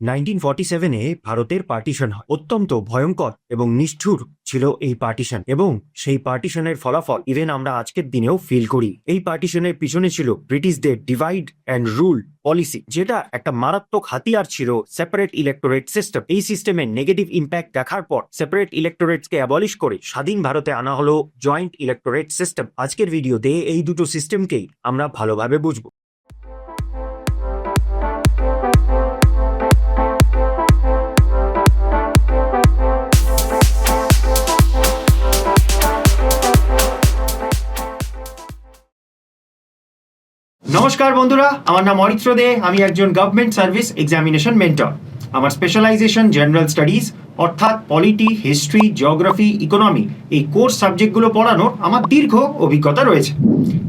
Nineteen সেভেনে ভারতের partition হয়। অত্যন্ত ভয়ঙ্কর এবং নিষ্ঠুর ছিল এই পার্টিশন এবং সেই পার্টিশনের ফলাফল ইভেন আমরা আজকের দিনেও ফিল করি। এই পার্টিশনের পিছনে ছিল ব্রিটিশদের ডিভাইড অ্যান্ড রুল পলিসি যেটা একটা মারাত্মক হাতিয়ার ছিল সেপারেট ইলেকটোরেট সিস্টেম এই সিস্টেমের নেগেটিভ ইম্প্যাক্ট দেখার পর সেপারেট ইলেক্টোরেটসকে অ্যাবলিশ করে স্বাধীন ভারতে আনা হলো জয়েন্ট ইলেক্টোরেট সিস্টেম আজকের ভিডিওতে এই দুটো সিস্টেমকেই আমরা ভালোভাবে বুঝব। নমস্কার বন্ধুরা, আমার নাম অরিত্র দে, আমি একজন গভর্নমেন্ট সার্ভিস এক্সামিনেশন মেন্টর আমার স্পেশালাইজেশন জেনারেল স্টাডিজ অর্থাৎ পলিটি হিস্ট্রি জিওগ্রাফি ইকোনমি এই কোর্স সাবজেক্টগুলো পড়ানোর আমার দীর্ঘ অভিজ্ঞতা রয়েছে।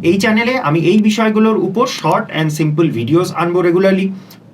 এই চ্যানেলে আমি এই বিষয়গুলোর উপর শর্ট অ্যান্ড সিম্পল ভিডিওস আনব রেগুলারলি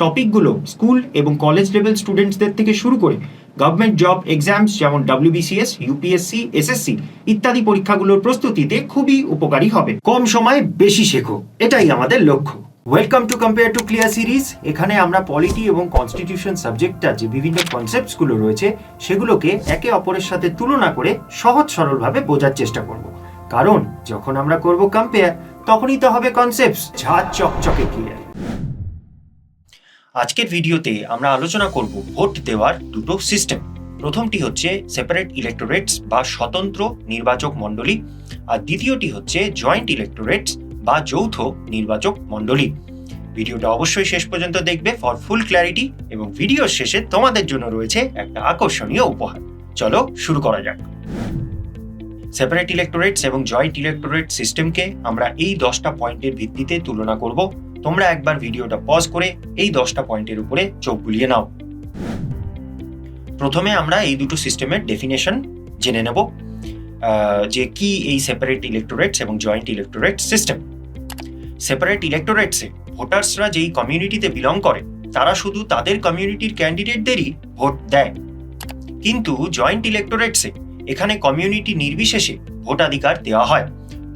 টপিকগুলো স্কুল এবং কলেজ লেভেল স্টুডেন্টসদের থেকে শুরু করে গভর্নমেন্ট জব এক্সামস যেমন ডাব্লিউবিসিএস ইউপিএসসি এসএসসি ইত্যাদি পরীক্ষাগুলোর প্রস্তুতিতে খুবই উপকারী হবে। কম সময়ে বেশি শেখো, এটাই আমাদের লক্ষ্য। Welcome to compare to clear series এখানে আমরা পলিটি এবং কনস্টিটিউশন সাবজেক্টটা যে বিভিন্ন কনসেপ্টসগুলো রয়েছে, সেগুলোকে একে অপরের সাথে তুলনা করে সহজ সরলভাবে বোঝার চেষ্টা করব। কারণ যখন আমরা করব কম্পেয়ার তখনই তো হবে কনসেপ্টস ঝাঁ চকচকে ক্লিয়ার আজকের ভিডিওতে আমরা আলোচনা করব ভোট দেওয়ার দুটো সিস্টেম প্রথমটি হচ্ছে সেপারেট ইলেক্টোরেটস বা স্বতন্ত্র নির্বাচক মণ্ডলী, আর দ্বিতীয়টি হচ্ছে জয়েন্ট ইলেক্টোরেটস বা যৌথ নির্বাচক মণ্ডলী। ভিডিওটা অবশ্যই শেষ পর্যন্ত দেখবে ফর ফুল ক্ল্যারিটি এবং ভিডিওর শেষে তোমাদের জন্য রয়েছে একটা আকর্ষণীয় উপহার। চলো শুরু করা যাক। সেপারেট ইলেকটোরেটস এবং জয়েন্ট ইলেক্টোরেট সিস্টেমকে আমরা এই দশটা পয়েন্টের ভিত্তিতে তুলনা করব। তোমরা একবার ভিডিওটা পজ করে এই দশটা পয়েন্টের উপরে চোখ বুলিয়ে নাও। প্রথমে আমরা এই দুটো সিস্টেমের ডেফিনেশন জেনে নেব যে কি এই সেপারেট ইলেক্টোরেটস এবং জয়েন্ট ইলেক্টোরেট সিস্টেম সেপারেট ইলেক্টোরেটসে ভোটার্সরা যেই কমিউনিটিতে বিলং করে, তারা শুধু তাদের কমিউনিটির ক্যান্ডিডেটদেরই ভোট দেয়। কিন্তু জয়েন্ট ইলেক্টোরেটসে এখানে কমিউনিটি নির্বিশেষে ভোটাধিকার দেওয়া হয়।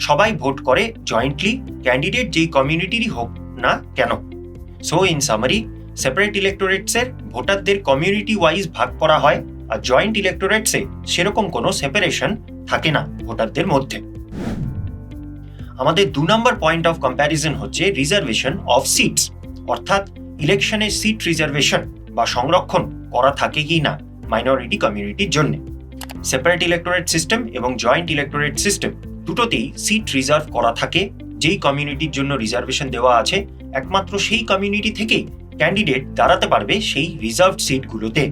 সবাই ভোট করে জয়েন্টলি ক্যান্ডিডেট যেই কমিউনিটিরই হোক। না? কেন? সো ইন সামারি সেপারেট ইলেক্টোরেটসের ভোটারদের কমিউনিটি ওয়াইজ ভাগ করা হয় আর জয়েন্ট ইলেক্টোরেটসে সেরকম কোনো সেপারেশন থাকে না ভোটারদের মধ্যে। আমাদের দু নম্বর পয়েন্ট অফ কম্প্যারিজন হচ্ছে রিজার্ভেশন অফ সিটস অর্থাৎ ইলেকশনে সিট রিজার্ভেশন বা সংরক্ষণ করা থাকে কি না মাইনরিটি কমিউনিটির জন্য। সেপারেট ইলেক্টোরেট সিস্টেম এবং জয়েন্ট ইলেক্টোরেট সিস্টেম দুটোতেই সিট রিজার্ভ করা থাকে যেই কমিউনিটির জন্য রিজার্ভেশন দেওয়া আছে, একমাত্র সেই কমিউনিটি থেকেই ক্যান্ডিডেট দাঁড়াতে পারবে সেই রিজার্ভড সিটগুলোতে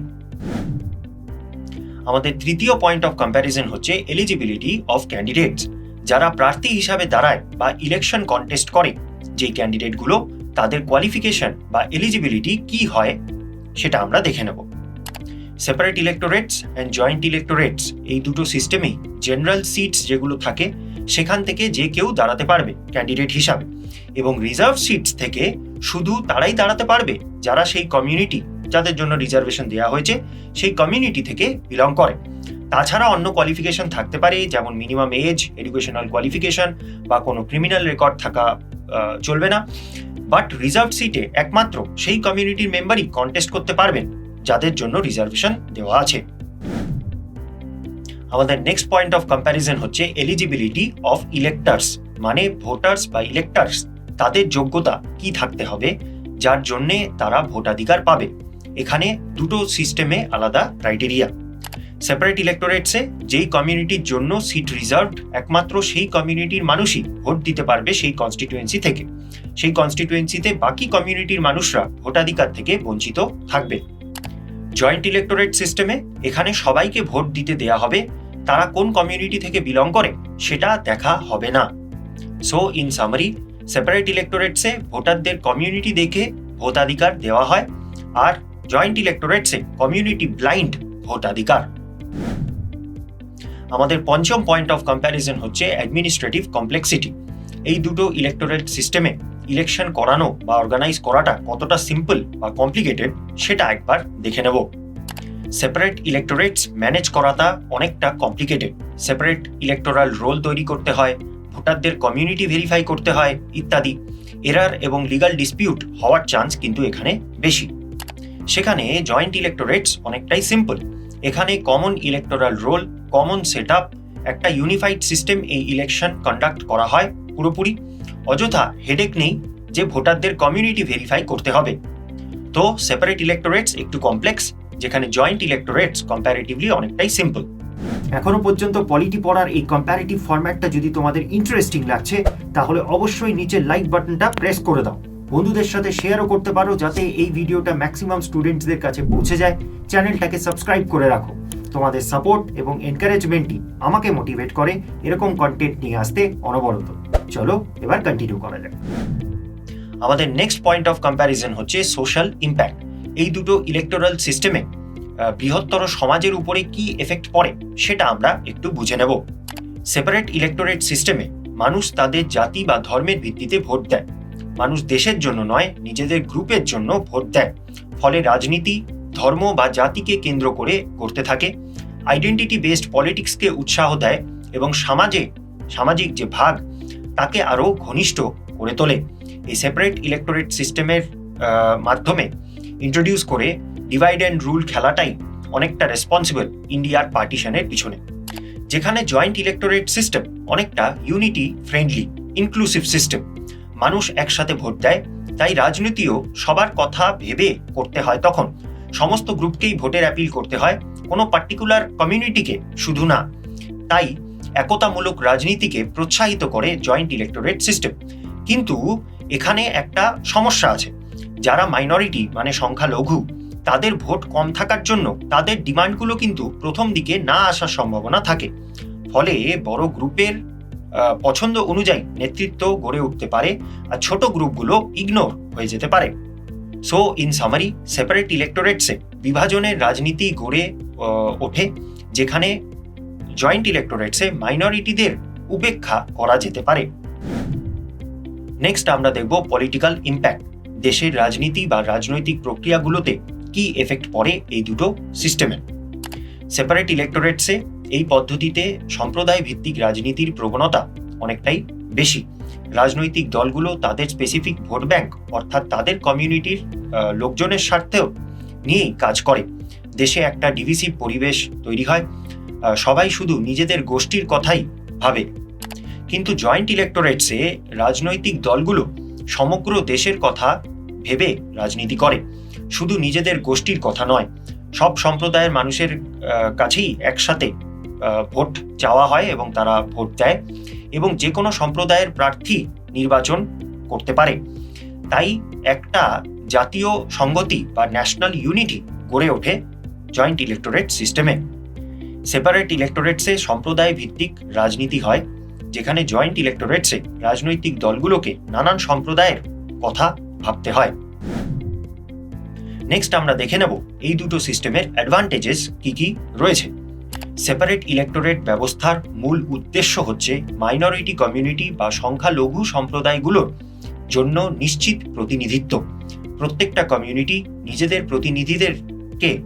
আমাদের তৃতীয় পয়েন্ট অফ কম্প্যারিজন হচ্ছে এলিজিবিলিটি অফ ক্যান্ডিডেটস যারা প্রার্থী হিসাবে দাঁড়ায় বা ইলেকশন কন্টেস্ট করে, যেই ক্যান্ডিডেটগুলো তাদের কোয়ালিফিকেশন বা এলিজিবিলিটি কি হয়, সেটা আমরা দেখে নেব। Separate electorates and joint electorates এই দুটো সিস্টেমেই জেনারেল সিটস যেগুলো থাকে সেখান থেকে যে কেউ দাঁড়াতে পারবে ক্যান্ডিডেট হিসাবে। এবং রিজার্ভ সিটস থেকে শুধু তারাই দাঁড়াতে পারবে যারা সেই কমিউনিটি যাদের জন্য রিজার্ভেশন দেওয়া হয়েছে, সেই কমিউনিটি থেকে বিলং করে। তাছাড়া অন্য কোয়ালিফিকেশন থাকতে পারে, যেমন মিনিমাম এজ এডুকেশনাল কোয়ালিফিকেশন বা কোনো ক্রিমিনাল রেকর্ড থাকা চলবে না। বাট রিজার্ভ সিটে একমাত্র সেই কমিউনিটির মেম্বারই কন্টেস্ট করতে পারবেন, যাদের জন্য রিজার্ভেশন দেওয়া আছে। আমাদের নেক্সট পয়েন্ট অফ কম্প্যারিজন হচ্ছে এলিজিবিলিটি অফ ইলেক্টার্স মানে ভোটার্স বা ইলেক্টার্স তাদের যোগ্যতা কি থাকতে হবে, যার জন্যে তারা ভোটাধিকার পাবে। এখানে দুটো সিস্টেমে আলাদা ক্রাইটেরিয়া সেপারেট ইলেক্টোরেটসে যেই কমিউনিটির জন্য সিট রিজার্ভড একমাত্র সেই কমিউনিটির মানুষই ভোট দিতে পারবে সেই কনস্টিটিউয়েন্সি থেকে। সেই কনস্টিটিউয়েন্সিতে বাকি কমিউনিটির মানুষরা ভোটাধিকার থেকে বঞ্চিত থাকবে। জয়েন্ট ইলেক্টোরেট সিস্টেমে এখানে সবাইকে ভোট দিতে দেয়া হবে, তারা কোন কমিউনিটি থেকে বিলং করে সেটা দেখা হবে না। সো ইন সামারি সেপারেট ইলেক্টোরেটসে ভোটারদের কমিউনিটি দেখে ভোটাধিকার দেওয়া হয়, আর জয়েন্ট ইলেক্টোরেটসে কমিউনিটি ব্লাইন্ড ভোটাধিকার। আমাদের পঞ্চম পয়েন্ট অফ কম্প্যারিজন হচ্ছে অ্যাডমিনিস্ট্রেটিভ কমপ্লেক্সিটি এই দুটো ইলেক্টোরেট সিস্টেমে ইলেকশন করানো বা অর্গানাইজ করাটা কতটা সিম্পল বা কমপ্লিকেটেড সেটা একবার দেখে নেব। সেপারেট ইলেক্টোরেটস ম্যানেজ করাটা অনেকটা কমপ্লিকেটেড সেপারেট ইলেকটোরাল রোল তৈরি করতে হয়, ভোটারদের কমিউনিটি ভেরিফাই করতে হয়, ইত্যাদি। এরার এবং লিগাল ডিসপিউট হওয়ার চান্স কিন্তু এখানে বেশি। সেখানে জয়েন্ট ইলেক্টোরেটস অনেকটাই সিম্পল এখানে common electoral roll common set একটা ইউনিফাইড সিস্টেম এই ইলেকশন কন্ডাক্ট করা হয় পুরোপুরি। অযথা হেডেক নেই যে ভোটারদের কমিউনিটি ভেরিফাই করতে হবে। তো সেপারেট ইলেকটোরেটস একটু কমপ্লেক্স যেখানে জয়েন্ট ইলেকটোরেটস কম্প্যারেটিভলি অনেকটাই সিম্পল এখনও পর্যন্ত পলিটি পড়ার এই কম্প্যারেটিভ ফরম্যাটটা যদি তোমাদের ইন্টারেস্টিং লাগছে, তাহলে অবশ্যই নিচে লাইক বাটনটা প্রেস করে দাও। বন্ধুদের সাথে শেয়ারও করতে পারো, যাতে এই ভিডিওটা ম্যাক্সিমাম স্টুডেন্টসদের কাছে পৌঁছে যায়। চ্যানেলটাকে সাবস্ক্রাইব করে রাখো। তোমাদের সাপোর্ট এবং এনকারেজমেন্টই আমাকে মোটিভেট করে, এরকম কন্টেন্ট নিয়ে আসতে অনবরত। চলো, এবার কন্টিনিউ করা যাক। আমাদের নেক্সট পয়েন্ট অফ কম্প্যারিজন হচ্ছে সোশ্যাল ইম্প্যাক্ট এই দুটো ইলেকটোরাল সিস্টেমে বৃহত্তর সমাজের উপরে কি এফেক্ট পড়ে, সেটা আমরা একটু বুঝে নেব। সেপারেট ইলেকটোরেট সিস্টেমে মানুষ তাদের জাতি বা ধর্মের ভিত্তিতে ভোট দেয়। মানুষ দেশের জন্য নয়, নিজেদের গ্রুপের জন্য ভোট দেয়। ফলে রাজনীতি ধর্ম বা জাতিকে কেন্দ্র করে করতে থাকে। আইডেন্টিটি বেসড পলিটিক্সকে উৎসাহ দেয় এবং সমাজে, সামাজিক যে ভাগ, তাকে আরও ঘনিষ্ঠ করে তোলে। এই সেপারেট ইলেকটোরেট সিস্টেমের মাধ্যমে ইন্ট্রোডিউস করে ডিভাইড অ্যান্ড রুল খেলাটাই অনেকটা রেসপন্সিবল ইন্ডিয়ার পার্টিশনের পিছনে। যেখানে জয়েন্ট ইলেকটোরেট সিস্টেম অনেকটা ইউনিটি ফ্রেন্ডলি ইনক্লুসিভ সিস্টেম মানুষ একসাথে ভোট দেয়, তাই রাজনীতিও সবার কথা ভেবে করতে হয় তখন। সমস্ত গ্রুপকেই ভোটের অ্যাপিল করতে হয়। কোনো পার্টিকুলার কমিউনিটিকে শুধু না, তাই একতামূলক রাজনীতিকে প্রোৎসাহিত করে জয়েন্ট ইলেকটোরেট সিস্টেম কিন্তু এখানে একটা সমস্যা আছে। যারা মাইনরিটি মানে সংখ্যালঘু, তাদের ভোট কম থাকার জন্য তাদের ডিমান্ডগুলো কিন্তু প্রথম দিকে না আসার সম্ভাবনা থাকে। ফলে বড় গ্রুপের পছন্দ অনুযায়ী নেতৃত্ব গড়ে উঠতে পারে আর ছোট গ্রুপগুলো ইগনোর হয়ে যেতে পারে। সো ইন সামারি সেপারেট ইলেকটোরেটসে বিভাজনের রাজনীতি গড়ে ওঠে, যেখানে জয়েন্ট ইলেকটোরেটসে মাইনরিটিদের উপেক্ষা করা যেতে পারে। নেক্সট আমরা দেখব পলিটিক্যাল ইম্প্যাক্ট দেশের রাজনীতি বা রাজনৈতিক প্রক্রিয়াগুলোতে কি এফেক্ট পড়ে এই দুটো সিস্টেমের সেপারেট ইলেকটোরেটসে এই পদ্ধতিতে সম্প্রদায় ভিত্তিক রাজনীতির প্রবণতা অনেকটাই বেশি। রাজনৈতিক দলগুলো তাদের স্পেসিফিক ভোট ব্যাংক অর্থাৎ তাদের কমিউনিটির লোকজনের স্বার্থেও নিয়েই কাজ করে। দেশে একটা ডিভিসিভ পরিবেশ তৈরি হয় সবাই শুধু নিজেদের গোষ্ঠীর কথাই ভাবে। কিন্তু জয়েন্ট ইলেকটোরেটসে রাজনৈতিক দলগুলো সমগ্র দেশের কথা ভেবে রাজনীতি করে। শুধু নিজেদের গোষ্ঠীর কথা নয়, সব সম্প্রদায়ের মানুষের কাছেই একসাথে ভোট চাওয়া হয় এবং তারা ভোট দেয়। এবং যে কোনো সম্প্রদায়ের প্রার্থী নির্বাচন করতে পারে। তাই একটা জাতীয় সংগতি বা ন্যাশনাল ইউনিটি গড়ে ওঠে জয়েন্ট ইলেকটোরেট সিস্টেমে সেপারেট ইলেকটোরেটসে সম্প্রদায় ভিত্তিক রাজনীতি হয়, যেখানে জয়েন্ট ইলেকটোরেটসে রাজনৈতিক দলগুলোকে নানান সম্প্রদায়ের কথা ভাবতে হয়। নেক্সট আমরা দেখে নেব এই দুটো সিস্টেমের অ্যাডভান্টেজেস কি কি রয়েছে। সেপারেট ইলেকটোরেট ব্যবস্থার মূল উদ্দেশ্য হচ্ছে মাইনরিটি কমিউনিটি বা সংখ্যালঘু সম্প্রদায়গুলোর জন্য নিশ্চিত প্রতিনিধিত্ব। প্রত্যেকটা কমিউনিটি নিজেদের প্রতিনিধিদেরকে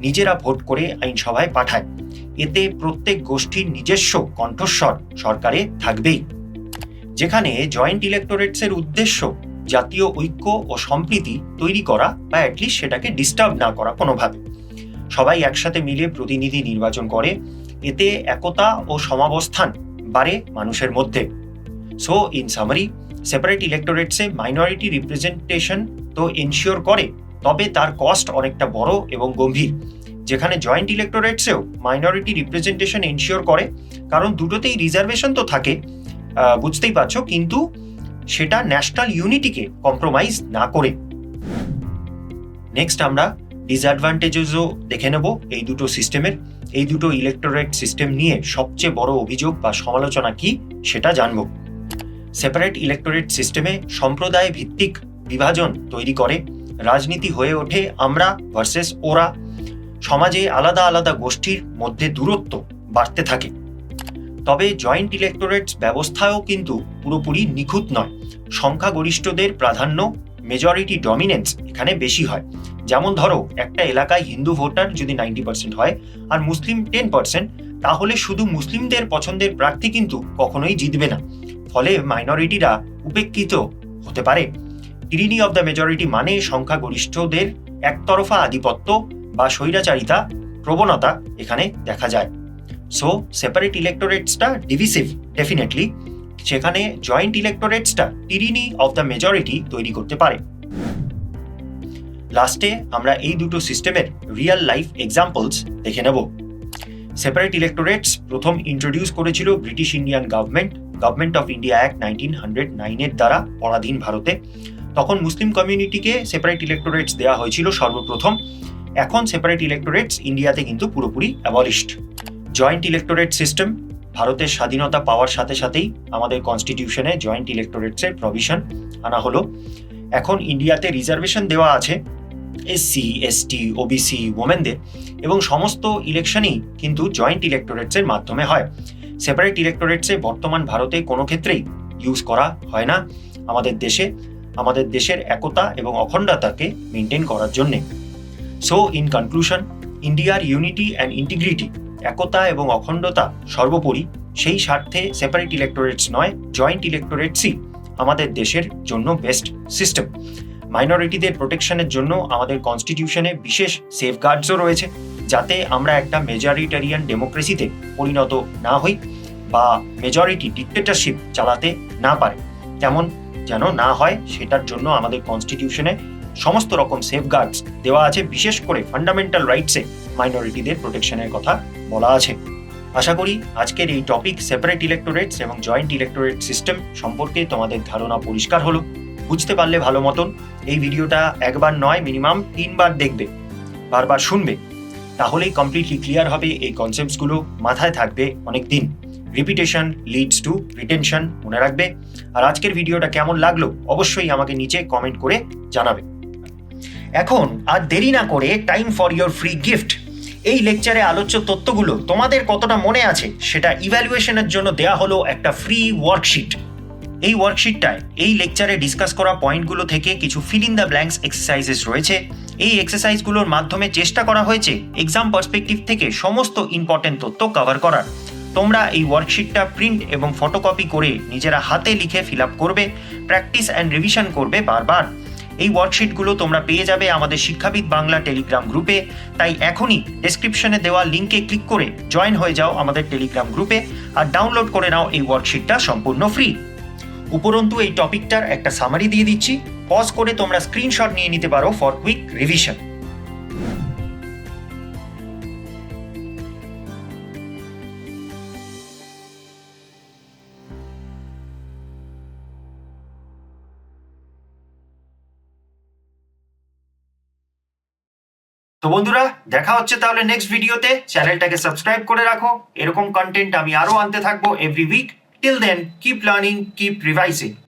নিজেরা ভোট করে আইনসভায় পাঠায়। এতে প্রত্যেক গোষ্ঠীর নিজস্ব কণ্ঠস্বর সরকারে থাকবেই। যেখানে জয়েন্ট ইলেকটোরেটসের উদ্দেশ্য জাতীয় ঐক্য ও সম্প্রীতি তৈরি করা বা অ্যাটলিস্ট সেটাকে ডিস্টার্ব না করা কোনোভাবে। সবাই একসাথে মিলে প্রতিনিধি নির্বাচন করে। এতে একতা ও সমাবস্থান বাড়ে মানুষের মধ্যে। সো ইন সামারি সেপারেট ইলেকটোরেটসে মাইনরিটি রিপ্রেজেন্টেশন তো এনশিওর করে, তবে তার কস্ট অনেকটা বড় এবং গম্ভীর। যেখানে জয়েন্ট ইলেকটোরেটসেও মাইনরিটি রিপ্রেজেন্টেশন এনশিওর করে, কারণ দুটোতেই রিজার্ভেশন তো থাকে বুঝতেই পারছ, কিন্তু সেটা ন্যাশনাল ইউনিটিকে কম্প্রোমাইজ না করে। নেক্সট আমরা ডিসঅ্যাডভান্টেজেসও দেখে নেব এই দুটো সিস্টেমের এই দুটো ইলেকটোরেট সিস্টেম নিয়ে সবচেয়ে বড় অভিযোগ বা সমালোচনা কি সেটা জানব। সেপারেট ইলেকটোরেট সিস্টেমে সম্প্রদায় ভিত্তিক বিভাজন তৈরি করে, রাজনীতি হয়ে ওঠে আমরা ভার্সেস ওরা। সমাজে আলাদা আলাদা গোষ্ঠীর মধ্যে দূরত্ব বাড়তে থাকে। তবে জয়েন্ট ইলেকটোরেটস ব্যবস্থাও কিন্তু পুরোপুরি নিখুঁত নয়। সংখ্যাগরিষ্ঠদের প্রাধান্য মেজরিটি ডমিনেন্স এখানে বেশি হয়। যেমন ধরো, একটা এলাকায় হিন্দু ভোটার যদি নাইনটি পার্সেন্ট হয় আর মুসলিম টেন পার্সেন্ট তাহলে শুধু মুসলিমদের পছন্দের প্রার্থী কিন্তু কখনোই জিতবে না। ফলে মাইনরিটিরা উপেক্ষিত হতে পারে। টিরিনি অব দ্য মেজরিটি মানে সংখ্যাগরিষ্ঠদের একতরফা আধিপত্য বা স্বৈরাচারিতা, প্রবণতা এখানে দেখা যায়। সো সেপারেট ইলেক্টোরেটসটা ডিভিসিভ ডেফিনেটলি সেখানে জয়েন্ট ইলেক্টোরেটসটা টিরিনি অফ দ্য মেজরিটি তৈরি করতে পারে। লাস্টে আমরা এই দুটো সিস্টেমের রিয়েল লাইফ এক্সাম্পলস দেখে নেব। সেপারেট ইলেকটোরেটস প্রথম ইন্ট্রোডিউস করেছিল British Indian government government of India act nineteen hundred নাইনের দ্বারা, পরাধীন ভারতে। তখন মুসলিম কমিউনিটিকে সেপারেট ইলেক্টোরেটস দেওয়া হয়েছিল সর্বপ্রথম। এখন সেপারেট ইলেকটোরেটস ইন্ডিয়াতে কিন্তু পুরোপুরি অ্যাবলিশড জয়েন্ট ইলেকটোরেট সিস্টেম ভারতের স্বাধীনতা পাওয়ার সাথে সাথেই আমাদের কনস্টিটিউশনে জয়েন্ট ইলেকটোরেটসের প্রভিশন আনা হলো। এখন ইন্ডিয়াতে রিজার্ভেশন দেওয়া আছে। এসসি এসটি ওবিসি ওমেনদের এবং সমস্ত ইলেকশনই কিন্তু জয়েন্ট ইলেক্টোরেটসের মাধ্যমে হয়। সেপারেট ইলেক্টোরেটসে বর্তমান ভারতে কোনো ক্ষেত্রেই ইউজ করা হয় না। আমাদের দেশে, আমাদের দেশের একতা এবং অখণ্ডতাকে মেনটেন করার জন্যে। সো ইন কনক্লুশন ইন্ডিয়ার ইউনিটি অ্যান্ড ইন্টিগ্রিটি একতা এবং অখণ্ডতা সর্বোপরি সেই স্বার্থে সেপারেট ইলেক্টোরেটস নয় জয়েন্ট ইলেক্টোরেটসই আমাদের দেশের জন্য বেস্ট সিস্টেম মাইনরিটিদের প্রোটেকশনের জন্য আমাদের কনস্টিটিউশনে বিশেষ সেফগার্ডসও রয়েছে, যাতে আমরা একটা মেজরিটারিয়ান ডেমোক্রেসিতে পরিণত না হই বা মেজরিটি ডিক্টেটরশিপ চালাতে না পারে। তেমন যেন না হয়, সেটার জন্য আমাদের কনস্টিটিউশনে সমস্ত রকম সেফগার্ডস দেওয়া আছে, বিশেষ করে ফান্ডামেন্টাল রাইটসে মাইনরিটিদের প্রোটেকশনের কথা বলা আছে। আশা করি আজকের এই টপিক সেপারেট ইলেক্টোরেটস এবং জয়েন্ট ইলেক্টোরেট সিস্টেম সম্পর্কে তোমাদের ধারণা পরিষ্কার হলো। বুঝতে পারলে ভালো মতন এই ভিডিওটা একবার নয় মিনিমাম তিনবার দেখবে, বারবার শুনবে। তাহলেই কমপ্লিটলি ক্লিয়ার হবে এই কনসেপ্টসগুলো মাথায় থাকবে অনেক দিন রিপিটেশন লিডস টু রিটেনশন মনে রাখবে। আর আজকের ভিডিওটা কেমন লাগল অবশ্যই আমাকে নিচে কমেন্ট করে জানাবে। এখন আর দেরি না করে time for your free gift এই লেকচারে আলোচ্য তথ্যগুলো তোমাদের কতটা মনে আছে সেটা ইভ্যালুয়েশনের জন্য দেয়া হলো একটা ফ্রি ওয়ার্কশিট এই ওয়ার্কশিটটায় এই লেকচারে ডিসকাস করা পয়েন্টগুলো থেকে কিছু fill in the blanks exercises রয়েছে। এই এক্সারসাইজগুলোর মাধ্যমে চেষ্টা করা হয়েছে এক্সাম পার্সপেক্টিভ থেকে সমস্ত ইম্পর্টেন্ট তথ্য কভার করার। তোমরা এই ওয়ার্কশিটটা প্রিন্ট এবং ফটোকপি করে নিজেরা হাতে লিখে ফিল আপ করবে প্র্যাকটিস অ্যান্ড রিভিশন করবে বারবার। এই ওয়ার্কশিটগুলো তোমরা পেয়ে যাবে আমাদের শিক্ষাবিদ বাংলা টেলিগ্রাম গ্রুপে তাই এখনই ডেসক্রিপশনে দেওয়া লিঙ্কে ক্লিক করে জয়েন হয়ে যাও আমাদের টেলিগ্রাম গ্রুপে আর ডাউনলোড করে নাও এই ওয়ার্কশিটটা সম্পূর্ণ ফ্রি উপরন্তু এই টপিকটার একটা সামারি দিয়ে দিচ্ছি। পজ করে তোমরা স্ক্রিনশট নিয়ে নিতে পারো ফর কুইক রিভিশন তো বন্ধুরা, দেখা হচ্ছে তাহলে নেক্সট ভিডিওতে চ্যানেলটাকে সাবস্ক্রাইব করে রাখো। এরকম কন্টেন্ট আমি আরও আনতে থাকব every week Till then, keep learning, keep revising.